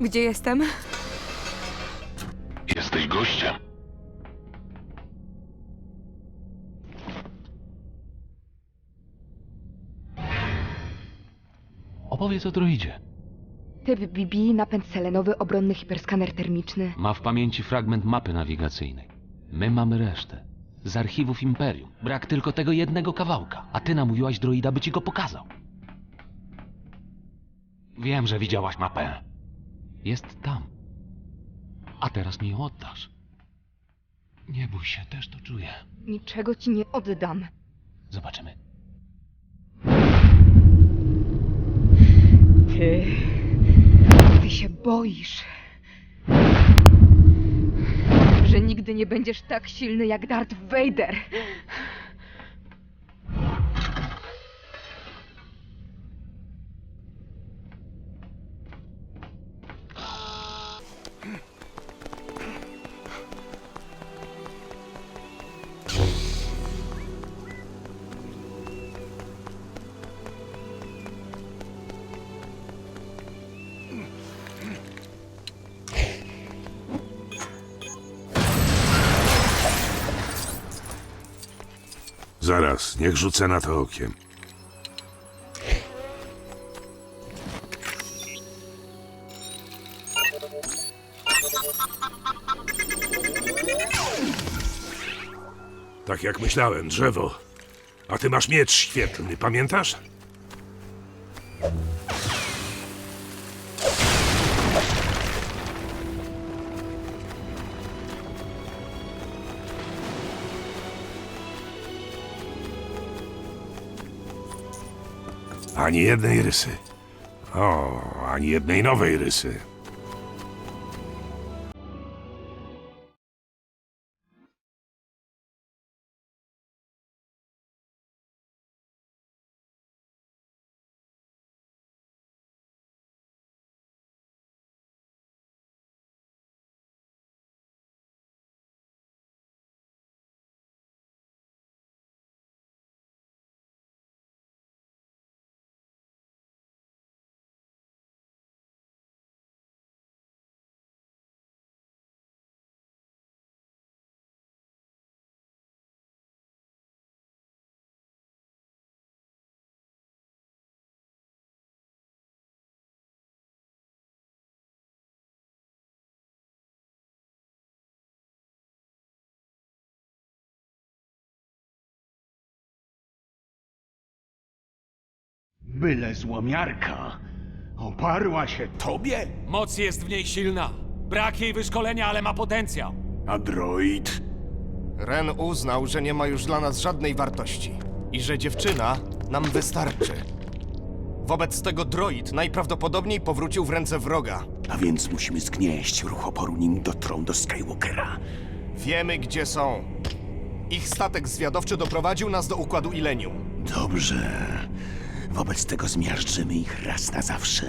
Gdzie jestem? Jesteś gościem. Opowiedz o droidzie. Typ BB, napęd selenowy, obronny hiperskaner termiczny. Ma w pamięci fragment mapy nawigacyjnej. My mamy resztę. Z archiwów Imperium. Brak tylko tego jednego kawałka. A ty namówiłaś droida, by ci go pokazał. Wiem, że widziałaś mapę. Jest tam. A teraz mi ją oddasz. Nie bój się, też to czuję. Niczego ci nie oddam. Zobaczymy. Ty. Ty się boisz. Że nigdy nie będziesz tak silny jak Darth Vader. Zaraz, niech rzucę na to okiem. Tak jak myślałem, drzewo. A ty masz miecz świetlny, pamiętasz? Ani jednej rysy. O, ani jednej nowej rysy. Byle złomiarka. Oparła się tobie? Moc jest w niej silna. Brak jej wyszkolenia, ale ma potencjał. A droid? Ren uznał, że nie ma już dla nas żadnej wartości i że dziewczyna nam wystarczy. Wobec tego droid najprawdopodobniej powrócił w ręce wroga. A więc musimy zgnieść ruch oporu, nim dotrą do Skywalkera. Wiemy, gdzie są. Ich statek zwiadowczy doprowadził nas do układu Ilenium. Dobrze. Wobec tego zmiażdżymy ich raz na zawsze.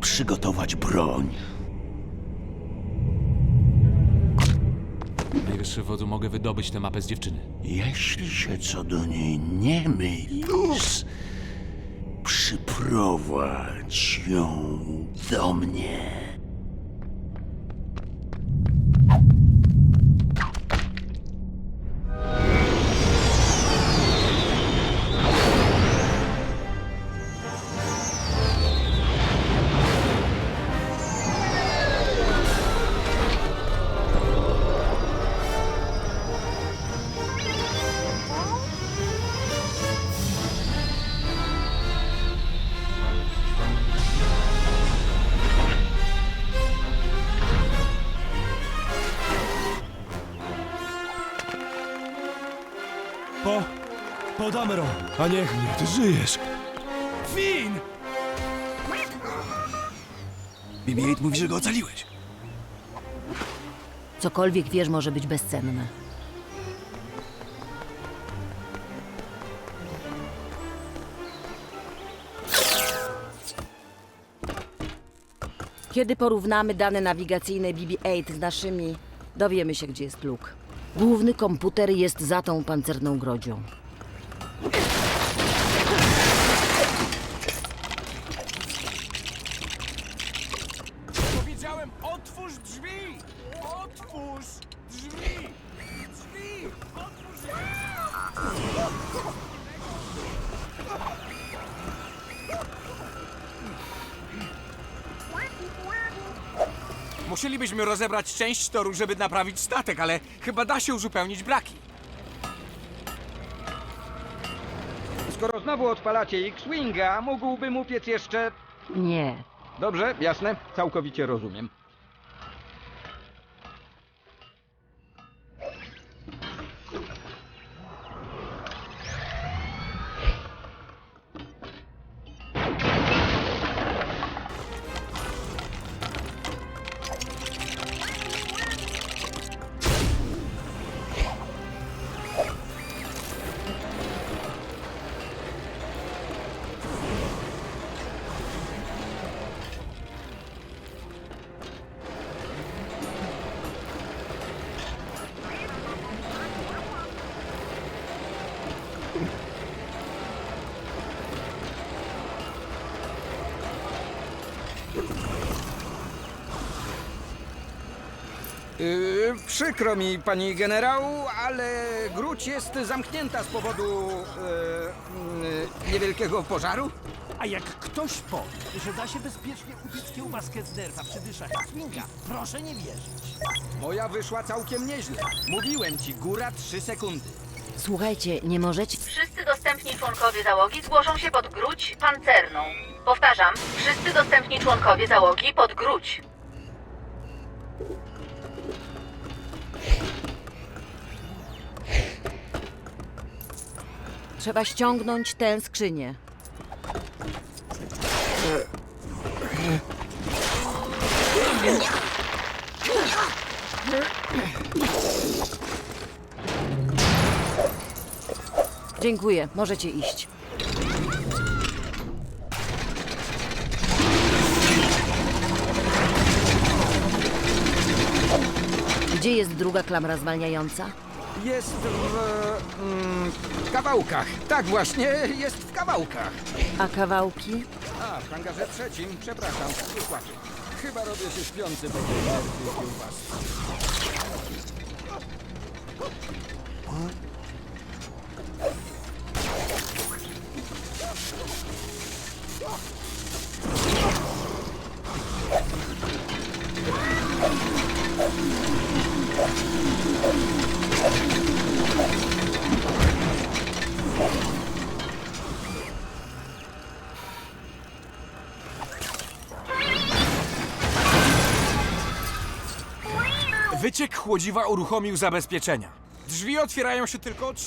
Przygotować broń. Najwyższy wodzu mogę wydobyć tę mapę z dziewczyny. Jeśli się co do niej nie mylisz, przyprowadź ją do mnie. Po... Podamro! A niech mnie, ty żyjesz! Fin! BB-8 mówi, że go ocaliłeś. Cokolwiek wiesz może być bezcenne. Kiedy porównamy dane nawigacyjne BB-8 z naszymi, dowiemy się, gdzie jest luk. Główny komputer jest za tą pancerną grodzią. Musielibyśmy rozebrać część toru, żeby naprawić statek, ale chyba da się uzupełnić braki. Skoro znowu odpalacie X-Winga, mógłbym upiec jeszcze... Nie. Dobrze, jasne, całkowicie rozumiem. Przykro mi, pani generał, ale gruć jest zamknięta z powodu yy, niewielkiego pożaru. A jak ktoś powie, że da się bezpiecznie upiec kiełbaskę z nerwa przy dyszach Swinga, proszę nie wierzyć. Moja wyszła całkiem nieźle. Mówiłem ci, góra trzy sekundy. Słuchajcie, nie możecie... Wszyscy dostępni członkowie załogi zgłoszą się pod gruć pancerną. Powtarzam, wszyscy dostępni członkowie załogi pod gruć. Trzeba ściągnąć tę skrzynię. Dziękuję, możecie iść. Gdzie jest druga klamra zwalniająca? Jest w mm, kawałkach. Tak właśnie, jest w kawałkach. A kawałki? A, w hangarze trzecim, przepraszam, wykłaczę. Chyba robię się śpiący po tej nerwie kiełbasy. Wyciek chłodziwa uruchomił zabezpieczenia. Drzwi otwierają się tylko od